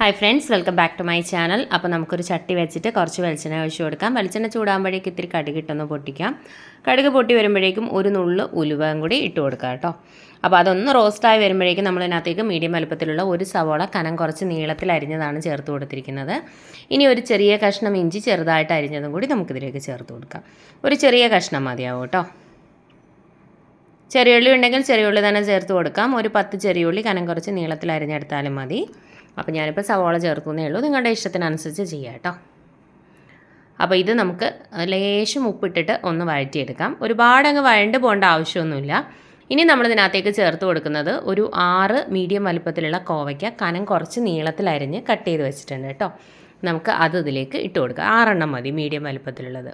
Hi friends welcome back to my channel അപ്പോൾ നമുക്കൊരു ചട്ടി വെച്ചിട്ട് കുറച്ച് വെളിച്ചെണ്ണ ഒഴിച്ച് കൊടുക്കാം. വെളിച്ചെണ്ണ ചൂടാകുമ്പോഴേക്കും ഇത്തിരി കടുക് ഇട്ടൊന്ന് പൊട്ടിക്കാം. കടുക് പൊട്ടി വരുമ്പോഴേക്കും ഒരു നുള്ളു ഉലുവയും കൂടി ഇട്ട് കൊടുക്കാം കേട്ടോ. അപ്പോൾ അതൊന്ന് റോസ്റ്റായി വരുമ്പോഴേക്കും നമ്മളതിനകത്തേക്ക് മീഡിയം വലുപ്പത്തിലുള്ള ഒരു സവോള കനം കുറച്ച് നീളത്തിൽ അരിഞ്ഞതാണ് ചേർത്ത് കൊടുത്തിരിക്കുന്നത്. ഇനി ഒരു ചെറിയ കഷ്ണം ഇഞ്ചി ചെറുതായിട്ട് അരിഞ്ഞതും കൂടി നമുക്കിതിലേക്ക് ചേർത്ത് കൊടുക്കാം. ഒരു ചെറിയ കഷ്ണം മതിയാവും കേട്ടോ. ചെറിയുള്ളി ഉണ്ടെങ്കിൽ ചെറിയുള്ളി തന്നെ ചേർത്ത് കൊടുക്കാം. ഒരു പത്ത് ചെറിയുള്ളി കനം കുറച്ച് നീളത്തിൽ അരിഞ്ഞെടുത്താലും മതി. അപ്പോൾ ഞാനിപ്പോൾ സവോള ചേർക്കുന്നേ ഉള്ളൂ. നിങ്ങളുടെ ഇഷ്ടത്തിനനുസരിച്ച് ചെയ്യാം കേട്ടോ. അപ്പോൾ ഇത് നമുക്ക് ലേശം ഉപ്പിട്ടിട്ട് ഒന്ന് വഴറ്റിയെടുക്കാം. ഒരുപാട് അങ്ങ് വഴണ്ട് പോകേണ്ട ആവശ്യമൊന്നുമില്ല. ഇനി നമ്മൾ ഇതിനകത്തേക്ക് ചേർത്ത് കൊടുക്കുന്നത് ഒരു ആറ് മീഡിയം വലുപ്പത്തിലുള്ള കോവയ്ക്ക. കനം കുറച്ച് നീളത്തിലരിഞ്ഞ് കട്ട് ചെയ്ത് വെച്ചിട്ടുണ്ട് കേട്ടോ. നമുക്ക് അത് ഇതിലേക്ക് ഇട്ട് കൊടുക്കാം. ആറെണ്ണം മതി മീഡിയം വലുപ്പത്തിലുള്ളത്.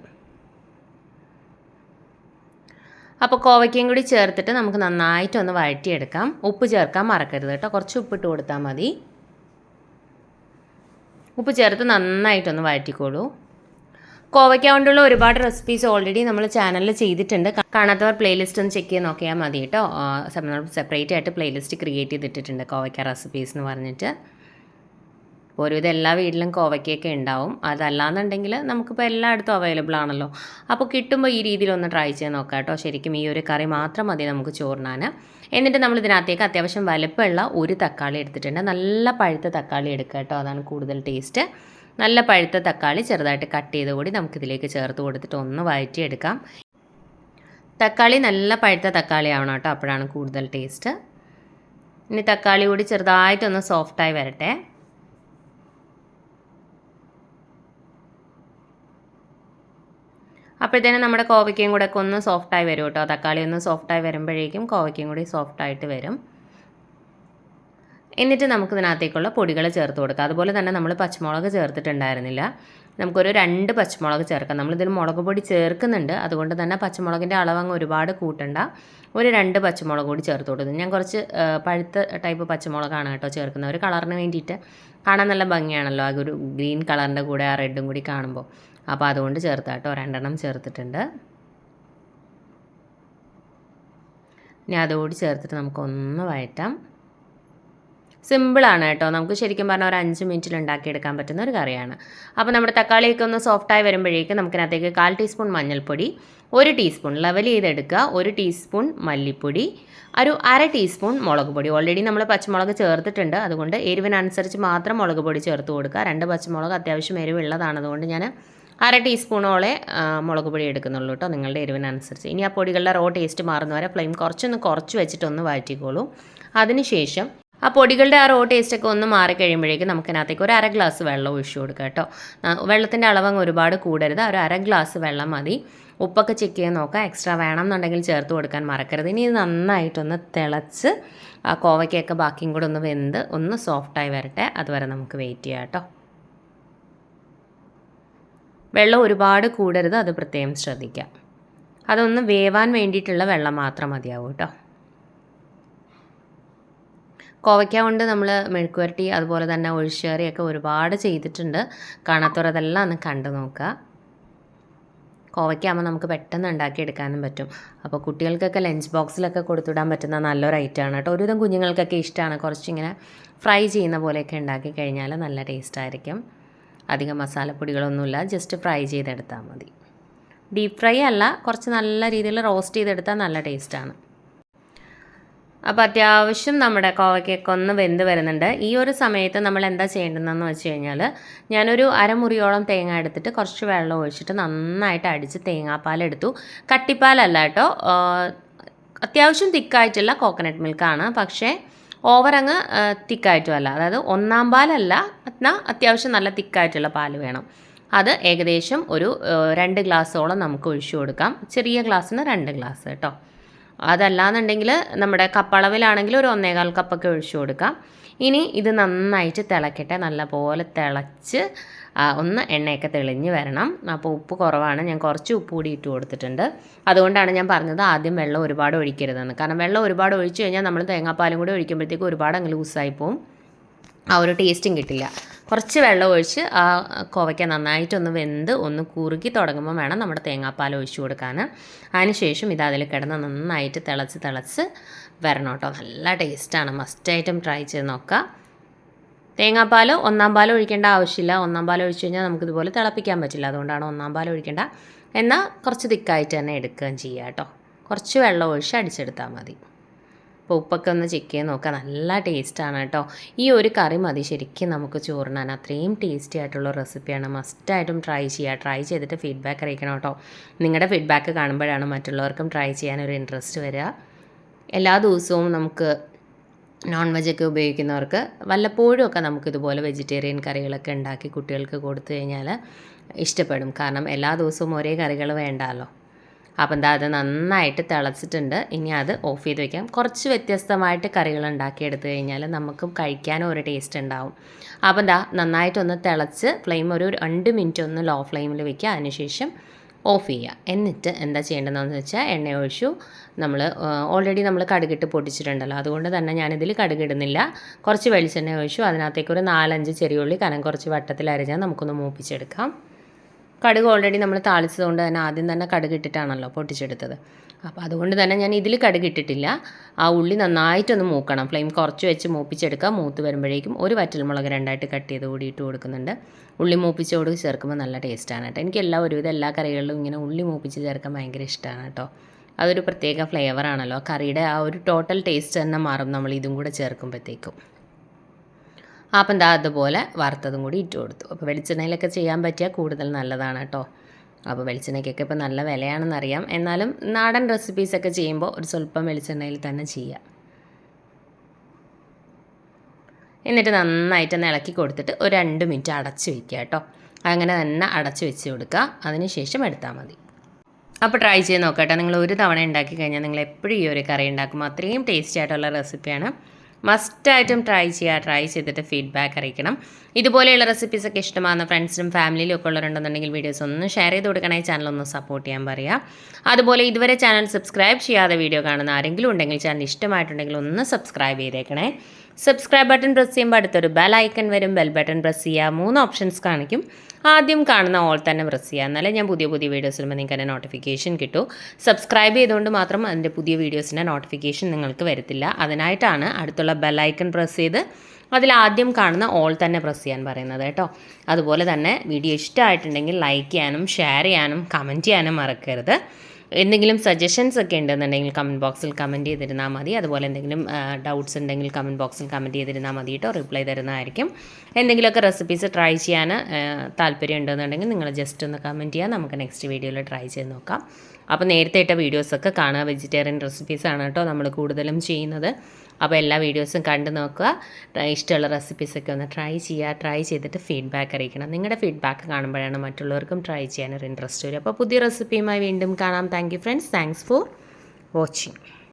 അപ്പോൾ കോവയ്ക്കയും കൂടി ചേർത്തിട്ട് നമുക്ക് നന്നായിട്ടൊന്ന് വഴറ്റിയെടുക്കാം. ഉപ്പ് ചേർക്കാൻ മറക്കരുത് കേട്ടോ. കുറച്ച് ഉപ്പിട്ട് കൊടുത്താൽ മതി. ഉപ്പ് ചേർത്ത് നന്നായിട്ടൊന്ന് വഴറ്റിക്കോളൂ. കോവയ്ക്ക കൊണ്ടുള്ള ഒരുപാട് റെസിപ്പീസ് ഓൾറെഡി നമ്മൾ ചാനലിൽ ചെയ്തിട്ടുണ്ട്. കാണാത്തവർ പ്ലേലിസ്റ്റ് ഒന്ന് ചെക്ക് ചെയ്ത് നോക്കിയാൽ മതി കേട്ടോ. സെപ്പറേറ്റ് ആയിട്ട് പ്ലേലിസ്റ്റ് ക്രിയേറ്റ് ചെയ്തിട്ടുണ്ട് കോവയ്ക്ക റെസിപ്പീസ് എന്ന് പറഞ്ഞിട്ട്. ഒരുവിധം എല്ലാ വീട്ടിലും കോവയ്ക്കൊക്കെ ഉണ്ടാവും. അതല്ലാന്നുണ്ടെങ്കിൽ നമുക്കിപ്പോൾ എല്ലായിടത്തും അവൈലബിൾ ആണല്ലോ. അപ്പോൾ കിട്ടുമ്പോൾ ഈ രീതിയിൽ ഒന്ന് ട്രൈ ചെയ്ത് നോക്കാം കേട്ടോ. ശരിക്കും ഈ ഒരു കറി മാത്രം മതി നമുക്ക് ചോറിനാൻ എന്നിട്ട് നമ്മൾ ഇതിനകത്തേക്ക് അത്യാവശ്യം വലുപ്പമുള്ള ഒരു തക്കാളി എടുത്തിട്ടുണ്ട്. നല്ല പഴുത്ത തക്കാളി എടുക്കുക കേട്ടോ. അതാണ് കൂടുതൽ ടേസ്റ്റ് നല്ല പഴുത്ത തക്കാളി ചെറുതായിട്ട് കട്ട് ചെയ്ത് കൂടി നമുക്കിതിലേക്ക് ചേർത്ത് കൊടുത്തിട്ട് ഒന്ന് വഴറ്റിയെടുക്കാം. തക്കാളി നല്ല പഴുത്ത തക്കാളി ആവണം കേട്ടോ. അപ്പോഴാണ് കൂടുതൽ ടേസ്റ്റ് ഇനി തക്കാളി കൂടി ചെറുതായിട്ടൊന്ന് സോഫ്റ്റായി വരട്ടെ. അപ്പോഴത്തേനും നമ്മുടെ കോവയ്ക്കയും കൂടെ ഒക്കെ ഒന്ന് സോഫ്റ്റായി വരും കേട്ടോ. തക്കാളി ഒന്ന് സോഫ്റ്റായി വരുമ്പോഴേക്കും കോവയ്ക്കയും കൂടി സോഫ്റ്റായിട്ട് വരും. എന്നിട്ട് നമുക്ക് ഇതിനകത്തേക്കുള്ള പൊടികൾ ചേർത്ത് കൊടുക്കാം. അതുപോലെ തന്നെ നമ്മൾ പച്ചമുളക് ചേർത്തിട്ടുണ്ടായിരുന്നില്ല. നമുക്കൊരു രണ്ട് പച്ചമുളക് ചേർക്കാം. നമ്മളിതിൽ മുളക് പൊടി ചേർക്കുന്നുണ്ട്. അതുകൊണ്ട് തന്നെ പച്ചമുളകിന്റെ അളവങ്ങ് ഒരുപാട് കൂട്ടണ്ട. ഒരു രണ്ട് പച്ചമുളക് കൂടി ചേർത്ത് കൊടുക്കുന്നു. ഞാൻ കുറച്ച് പഴുത്ത ടൈപ്പ് പച്ചമുളകാണ് കേട്ടോ ചേർക്കുന്നത്. ഒരു കളറിന് വേണ്ടിയിട്ട്. കാണാൻ നല്ല ഭംഗിയാണല്ലോ. ആ ഒരു ഗ്രീൻ കളറിന്റെ കൂടെ ആ റെഡും കൂടി കാണുമ്പോൾ അപ്പോൾ അതുകൊണ്ട് ചേർത്ത് കേട്ടോ രണ്ടെണ്ണം ചേർത്തിട്ടുണ്ട്. ഇനി അതുകൂടി ചേർത്തിട്ട് നമുക്കൊന്ന് വഴറ്റാം. സിമ്പിളാണ് കേട്ടോ. നമുക്ക് ശരിക്കും പറഞ്ഞാൽ ഒരു അഞ്ച് മിനിറ്റിൽ ഉണ്ടാക്കിയെടുക്കാൻ പറ്റുന്ന ഒരു കറിയാണ്. അപ്പോൾ നമ്മുടെ തക്കാളിയൊക്കെ ഒന്ന് സോഫ്റ്റായി വരുമ്പോഴേക്ക് നമുക്കിനകത്തേക്ക് കാൽ ടീസ്പൂൺ മഞ്ഞൾപ്പൊടി ഒരു ടീസ്പൂൺ ലെവൽ ചെയ്തെടുക്കുക ഒരു ടീസ്പൂൺ മല്ലിപ്പൊടി ഒരു അര ടീസ്പൂൺ മുളക് പൊടി. ഓൾറെഡി നമ്മൾ പച്ചമുളക് ചേർത്തിട്ടുണ്ട്. അതുകൊണ്ട് എരിവിനനുസരിച്ച് മാത്രം മുളക് പൊടി ചേർത്ത് കൊടുക്കുക. രണ്ട് പച്ചമുളക് അത്യാവശ്യം എരിവുള്ളതാണ്. അതുകൊണ്ട് ഞാൻ അര ടീസ്പൂണോളെ മുളക് പൊടി എടുക്കുന്നുള്ളൂ കേട്ടോ നിങ്ങളുടെ എരിവിനനുസരിച്ച്. ഇനി ആ പൊടികളുടെ റോ ടേസ്റ്റ് മാറുന്ന വരെ ഫ്ലെയിം കുറച്ചൊന്ന് കുറച്ച് വെച്ചിട്ടൊന്ന് വഴറ്റിക്കോളൂ. അതിനുശേഷം ആ പൊടികളുടെ ആ റോ ടേസ്റ്റ് ഒക്കെ ഒന്ന് മാറിക്കഴിയുമ്പോഴേക്കും നമുക്കതിനകത്തേക്ക് ഒരു അര ഗ്ലാസ് വെള്ളം ഒഴിച്ചു കൊടുക്കുക കേട്ടോ. വെള്ളത്തിന്റെ അളവങ്ങ് ഒരുപാട് കൂടരുത്. ഒരു അര ഗ്ലാസ് വെള്ളം മതി. ഉപ്പൊക്കെ ചെക്ക് ചെയ്യാൻ നോക്കാം എക്സ്ട്രാ വേണം എന്നുണ്ടെങ്കിൽ ചേർത്ത് കൊടുക്കാൻ മറക്കരുത്. ഇനി ഇത് നന്നായിട്ടൊന്ന് തിളച്ച് ആ കോവയ്ക്കൊക്കെ ബാക്കിയും കൂടെ ഒന്ന് വെന്ത് ഒന്ന് സോഫ്റ്റായി വരട്ടെ. അതുവരെ നമുക്ക് വെയിറ്റ് ചെയ്യാം കേട്ടോ. വെള്ളം ഒരുപാട് കൂടരുത് അത് പ്രത്യേകം ശ്രദ്ധിക്കാം അതൊന്ന് വേവാൻ വേണ്ടിയിട്ടുള്ള വെള്ളം മാത്രം മതിയാവും കേട്ടോ. കോവയ്ക്ക കൊണ്ട് നമ്മൾ മെഴുക്കുവരട്ടി അതുപോലെ തന്നെ ഒഴിച്ചുകറിയൊക്കെ ഒരുപാട് ചെയ്തിട്ടുണ്ട്. കാണാത്തവർ അതെല്ലാം ഒന്ന് കണ്ടു നോക്കുക. കോവയ്ക്കാകുമ്പോൾ നമുക്ക് പെട്ടെന്ന് ഉണ്ടാക്കിയെടുക്കാനും പറ്റും. അപ്പോൾ കുട്ടികൾക്കൊക്കെ ലഞ്ച് ബോക്സിലൊക്കെ കൊടുത്തുവിടാൻ പറ്റുന്ന നല്ലൊരു ഐറ്റമാണ് കേട്ടോ. ഒരുവിധം കുഞ്ഞുങ്ങൾക്കൊക്കെ ഇഷ്ടമാണ് കുറച്ചിങ്ങനെ ഫ്രൈ ചെയ്യുന്ന പോലെയൊക്കെ ഉണ്ടാക്കി കഴിഞ്ഞാൽ നല്ല ടേസ്റ്റ് ആയിരിക്കും. അധികം മസാലപ്പൊടികളൊന്നുമില്ല. ജസ്റ്റ് ഫ്രൈ ചെയ്തെടുത്താൽ മതി. ഡീപ്പ് ഫ്രൈ അല്ല കുറച്ച് നല്ല രീതിയിൽ റോസ്റ്റ് ചെയ്തെടുത്താൽ നല്ല ടേസ്റ്റാണ് അപ്പോൾ അത്യാവശ്യം നമ്മുടെ കോവയ്ക്കൊക്കെ ഒന്ന് വെന്ത് വരുന്നുണ്ട്. ഈ ഒരു സമയത്ത് നമ്മൾ എന്താ ചെയ്യേണ്ടതെന്ന് വെച്ച് കഴിഞ്ഞാൽ ഞാനൊരു അരമുറിയോളം തേങ്ങ എടുത്തിട്ട് കുറച്ച് വെള്ളം ഒഴിച്ചിട്ട് നന്നായിട്ട് അടിച്ച് തേങ്ങാപ്പാലെടുത്തു കട്ടിപ്പാലല്ല കേട്ടോ. അത്യാവശ്യം തിക്കായിട്ടുള്ള കോക്കനട്ട് മിൽക്കാണ് പക്ഷേ ഓവർ അങ്ങ് തിക്കായിട്ടുമല്ല. അതായത് ഒന്നാം പാലല്ല എന്നാൽ അത്യാവശ്യം നല്ല തിക്കായിട്ടുള്ള പാൽ വേണം. അത് ഏകദേശം ഒരു രണ്ട് ഗ്ലാസ്സോളം നമുക്ക് ഒഴിച്ചു കൊടുക്കാം. ചെറിയ ഗ്ലാസ്സിന് രണ്ട് ഗ്ലാസ് കേട്ടോ. അതല്ലാന്നുണ്ടെങ്കിൽ നമ്മുടെ കപ്പളവിലാണെങ്കിൽ ഒരു ഒന്നേകാൽ കപ്പൊക്കെ ഒഴിച്ചു കൊടുക്കാം. ഇനി ഇത് നന്നായിട്ട് തിളക്കട്ടെ. നല്ലപോലെ തിളച്ച് ഒന്ന് എണ്ണയൊക്കെ തെളിഞ്ഞ് വരണം. അപ്പോൾ ഉപ്പ് കുറവാണ്. ഞാൻ കുറച്ച് ഉപ്പ് കൂടി ഇട്ട് കൊടുത്തിട്ടുണ്ട്. അതുകൊണ്ടാണ് ഞാൻ പറഞ്ഞത് ആദ്യം വെള്ളം ഒരുപാട് ഒഴിക്കരുതെന്ന്. കാരണം വെള്ളം ഒരുപാട് ഒഴിച്ചു കഴിഞ്ഞാൽ നമ്മൾ തേങ്ങാപ്പാലും കൂടി ഒഴിക്കുമ്പോഴത്തേക്ക് ഒരുപാട് അങ്ങ് ലൂസായി പോവും. ആ ഒരു ടേസ്റ്റും കിട്ടില്ല. കുറച്ച് വെള്ളം ഒഴിച്ച് ആ കോവയ്ക്ക നന്നായിട്ടൊന്ന് വെന്ത് ഒന്ന് കുറുക്കി തുടങ്ങുമ്പോൾ വേണം നമ്മുടെ തേങ്ങാപ്പാൽ ഒഴിച്ചു കൊടുക്കാൻ. അതിനുശേഷം ഇത് അതിൽ കിടന്ന് നന്നായിട്ട് തിളച്ച് തിളച്ച് വരണം കേട്ടോ. നല്ല ടേസ്റ്റാണ്. മസ്റ്റായിട്ടും ട്രൈ ചെയ്ത് നോക്കുക. തേങ്ങാപ്പാൽ ഒന്നാം പാൽ ഒഴിക്കേണ്ട ആവശ്യമില്ല. ഒന്നാം പാൽ ഒഴിച്ചു കഴിഞ്ഞാൽ നമുക്കിതുപോലെ തിളപ്പിക്കാൻ പറ്റില്ല. അതുകൊണ്ടാണ് ഒന്നാം പാൽ ഒഴിക്കേണ്ട. എന്നാൽ കുറച്ച് തിക്കായിട്ട് തന്നെ എടുക്കുകയും ചെയ്യുക കേട്ടോ. കുറച്ച് വെള്ളം ഒഴിച്ച് അടിച്ചെടുത്താൽ മതി. അപ്പോൾ ഉപ്പൊക്കെ ഒന്ന് ചെക്ക് ചെയ്ത് നോക്കുക. നല്ല ടേസ്റ്റാണ് കേട്ടോ. ഈ ഒരു കറി മതി. ശരിക്കും നമുക്ക് ചോറിനാൻ അത്രയും ടേസ്റ്റി ആയിട്ടുള്ള റെസിപ്പിയാണ് മസ്റ്റായിട്ടും ട്രൈ ചെയ്യുക. ട്രൈ ചെയ്തിട്ട് ഫീഡ്ബാക്ക് അറിയിക്കണം കേട്ടോ. നിങ്ങളുടെ ഫീഡ്ബാക്ക് കാണുമ്പോഴാണ് മറ്റുള്ളവർക്കും ട്രൈ ചെയ്യാൻ ഒരു ഇൻട്രസ്റ്റ് വരിക. എല്ലാ ദിവസവും നമുക്ക് നോൺ വെജൊക്കെ ഉപയോഗിക്കുന്നവർക്ക് വല്ലപ്പോഴും ഒക്കെ നമുക്കിതുപോലെ വെജിറ്റേറിയൻ കറികളൊക്കെ ഉണ്ടാക്കി കുട്ടികൾക്ക് കൊടുത്തു കഴിഞ്ഞാൽ ഇഷ്ടപ്പെടും. കാരണം എല്ലാ ദിവസവും ഒരേ കറികൾ വേണ്ടല്ലോ അപ്പം എന്താ അത് നന്നായിട്ട് തിളച്ചിട്ടുണ്ട്. ഇനി അത് ഓഫ് ചെയ്ത് വെക്കാം. കുറച്ച് വ്യത്യസ്തമായിട്ട് കറികൾ ഉണ്ടാക്കിയെടുത്തു കഴിഞ്ഞാൽ നമുക്കും കഴിക്കാനും ഒരു ടേസ്റ്റ് ഉണ്ടാവും. അപ്പം എന്താ നന്നായിട്ടൊന്ന് തിളച്ച് ഫ്ലെയിം ഒരു രണ്ട് മിനിറ്റ് ഒന്ന് ലോ ഫ്ലെയിമിൽ വെക്കുക. അതിനുശേഷം ഓഫ് ചെയ്യുക. എന്നിട്ട് എന്താ ചെയ്യേണ്ടതെന്ന് വെച്ചാൽ എണ്ണ ഒഴിച്ചു. നമ്മൾ ഓൾറെഡി നമ്മൾ കടുകിട്ട് പൊട്ടിച്ചിട്ടുണ്ടല്ലോ. അതുകൊണ്ട് തന്നെ ഞാനിതിൽ കടുകിടുന്നില്ല. കുറച്ച് വെളിച്ചെണ്ണ ഒഴിച്ചു. അതിനകത്തേക്ക് ഒരു നാലഞ്ച് ചെറിയുള്ളി കനം കുറച്ച് വട്ടത്തിൽ അരിഞ്ഞാൽ നമുക്കൊന്ന് മൂപ്പിച്ചെടുക്കാം. കടുക് ഓൾറെഡി നമ്മൾ താളിച്ചതുകൊണ്ട് തന്നെ ആദ്യം തന്നെ കടുക് ഇട്ടിട്ടാണല്ലോ പൊട്ടിച്ചെടുത്തത്. അപ്പോൾ അതുകൊണ്ട് തന്നെ ഞാൻ ഇതിൽ കടുക് ഇട്ടിട്ടില്ല. ആ ഉള്ളി നന്നായിട്ടൊന്ന് മൂക്കണം. ഫ്ലെയിം കുറച്ച് വെച്ച് മൂപ്പിച്ചെടുക്കുക. മൂത്ത് വരുമ്പോഴേക്കും ഒരു വറ്റൽമുളക് രണ്ടായിട്ട് കട്ട് ചെയ്ത് കൂടി ഇട്ട് കൊടുക്കുന്നുണ്ട്. ഉള്ളി മൂപ്പിച്ചോട് ചേർക്കുമ്പോൾ നല്ല ടേസ്റ്റാണ് കേട്ടോ. എനിക്ക് എല്ലാ ഒരുവിധം എല്ലാ കറികളിലും ഇങ്ങനെ ഉള്ളി മൂപ്പിച്ച് ചേർക്കാൻ ഭയങ്കര ഇഷ്ടമാണ് കേട്ടോ. അതൊരു പ്രത്യേക ഫ്ലേവറാണല്ലോ കറിയുടെ ആ ഒരു ടോട്ടൽ ടേസ്റ്റ് തന്നെ മാറും. നമ്മൾ ഇതും കൂടെ ചേർക്കുമ്പോഴത്തേക്കും. അപ്പം എന്താ അതുപോലെ വറുത്തതും കൂടി ഇട്ട് കൊടുത്തു. അപ്പോൾ വെളിച്ചെണ്ണയിലൊക്കെ ചെയ്യാൻ പറ്റിയാൽ കൂടുതൽ നല്ലതാണ് കേട്ടോ. അപ്പോൾ വെളിച്ചെണ്ണയ്ക്കൊക്കെ ഇപ്പോൾ നല്ല വിലയാണെന്നറിയാം. എന്നാലും നാടൻ റെസിപ്പീസൊക്കെ ചെയ്യുമ്പോൾ ഒരു സ്വല്പം വെളിച്ചെണ്ണയിൽ തന്നെ ചെയ്യാം. എന്നിട്ട് നന്നായിട്ട് ഒന്ന് ഇളക്കി കൊടുത്തിട്ട് ഒരു രണ്ട് മിനിറ്റ് അടച്ച് വയ്ക്കുക കേട്ടോ. അങ്ങനെ തന്നെ അടച്ച് വെച്ച് കൊടുക്കുക. അതിന് ശേഷം എടുത്താൽ മതി. അപ്പോൾ ട്രൈ ചെയ്ത് നോക്കട്ടെ നിങ്ങൾ ഒരു തവണ ഉണ്ടാക്കി കഴിഞ്ഞാൽ നിങ്ങൾ എപ്പോഴും ഈ ഒരു കറി ഉണ്ടാക്കുമ്പോൾ അത്രയും ടേസ്റ്റി ആയിട്ടുള്ള റെസിപ്പിയാണ് മസ്റ്റായിട്ടും ട്രൈ ചെയ്യുക ട്രൈ ചെയ്തിട്ട് ഫീഡ്ബാക്ക് അറിയിക്കണം. ഇതുപോലെയുള്ള റെസിപ്പീസൊക്കെ ഇഷ്ടമാകുന്ന ഫ്രണ്ട്സിനും ഫാമിലിയിലും ഒക്കെ ഉള്ളവരുണ്ടെന്നുണ്ടെങ്കിൽ വീഡിയോസ് ഒന്ന് ഷെയർ ചെയ്ത് കൊടുക്കണേ ചാനൽ ഒന്ന് സപ്പോർട്ട് ചെയ്യാൻ പറയുക അതുപോലെ ഇതുവരെ ചാനൽ സബ്സ്ക്രൈബ് ചെയ്യാതെ വീഡിയോ കാണുന്ന ആരെങ്കിലും ഉണ്ടെങ്കിൽ ചാനൽ ഇഷ്ടമായിട്ടുണ്ടെങ്കിൽ ഒന്ന് സബ്സ്ക്രൈബ് ചെയ്തേക്കണേ. സബ്സ്ക്രൈബ് ബട്ടൺ പ്രസ് ചെയ്യുമ്പോൾ അടുത്തൊരു ബെൽ ഐക്കൺ വരും. ബെൽ ബട്ടൺ പ്രസ് ചെയ്യുക മൂന്ന് ഓപ്ഷൻസ് കാണിക്കും. ആദ്യം കാണുന്ന ഓൾ തന്നെ പ്രസ് ചെയ്യുക എന്നാലേ ഞാൻ പുതിയ പുതിയ വീഡിയോസ് വരുമ്പോൾ നിങ്ങൾക്ക് അതിന്റെ നോട്ടിഫിക്കേഷൻ കിട്ടൂ. സബ്സ്ക്രൈബ് ചെയ്തുകൊണ്ട് മാത്രം അതിന്റെ പുതിയ വീഡിയോസിന്റെ നോട്ടിഫിക്കേഷൻ നിങ്ങൾക്ക് വരത്തില്ല. അതിനായിട്ടാണ് അടുത്തുള്ള ബെൽ ഐക്കൺ പ്രസ് ചെയ്ത് അതിൽ ആദ്യം കാണുന്ന ഓൾ തന്നെ പ്രസ് ചെയ്യാൻ പറയുന്നത് കേട്ടോ. അതുപോലെ തന്നെ വീഡിയോ ഇഷ്ടമായിട്ടുണ്ടെങ്കിൽ ലൈക്ക് ചെയ്യാനും ഷെയർ ചെയ്യാനും കമന്റ് ചെയ്യാനും മറക്കരുത്. എന്തെങ്കിലും സജഷൻസ് ഒക്കെ ഉണ്ടെന്നുണ്ടെങ്കിൽ കമന്റ് ബോക്സിൽ കമന്റ് ചെയ്തിരുന്നാൽ മതി. അതുപോലെ എന്തെങ്കിലും ഡൗട്ട്സ് ഉണ്ടെങ്കിൽ കമന്റ് ബോക്സിൽ കമന്റ് ചെയ്തിരുന്നാൽ മതി കേട്ടോ. റിപ്ലൈ തരുന്നതായിരിക്കും. എന്തെങ്കിലുമൊക്കെ റെസിപ്പീസ് ട്രൈ ചെയ്യാൻ താല്പര്യം ഉണ്ടെന്നുണ്ടെങ്കിൽ നിങ്ങൾ ജസ്റ്റ് ഒന്ന് കമന്റ് ചെയ്യുക. നമുക്ക് നെക്സ്റ്റ് വീഡിയോയിൽ ട്രൈ ചെയ്ത് നോക്കാം. അപ്പോൾ നേരത്തെ ഇട്ട വീഡിയോസൊക്കെ കാണുക. വെജിറ്റേറിയൻ റെസിപ്പീസാണ് കേട്ടോ നമ്മൾ കൂടുതലും ചെയ്യുന്നത്. അപ്പോൾ എല്ലാ വീഡിയോസും കണ്ടു നോക്കുക. ഇഷ്ടമുള്ള റെസിപ്പീസൊക്കെ ഒന്ന് ട്രൈ ചെയ്യുക. ട്രൈ ചെയ്തിട്ട് ഫീഡ്ബാക്ക് അറിയിക്കണം. നിങ്ങളുടെ ഫീഡ്ബാക്ക് കാണുമ്പോഴാണ് മറ്റുള്ളവർക്കും ട്രൈ ചെയ്യാനൊരു ഇൻട്രസ്റ്റ് വരും അപ്പോൾ പുതിയ റെസിപ്പിയുമായി വീണ്ടും കാണാം. Thank friends thanks for watching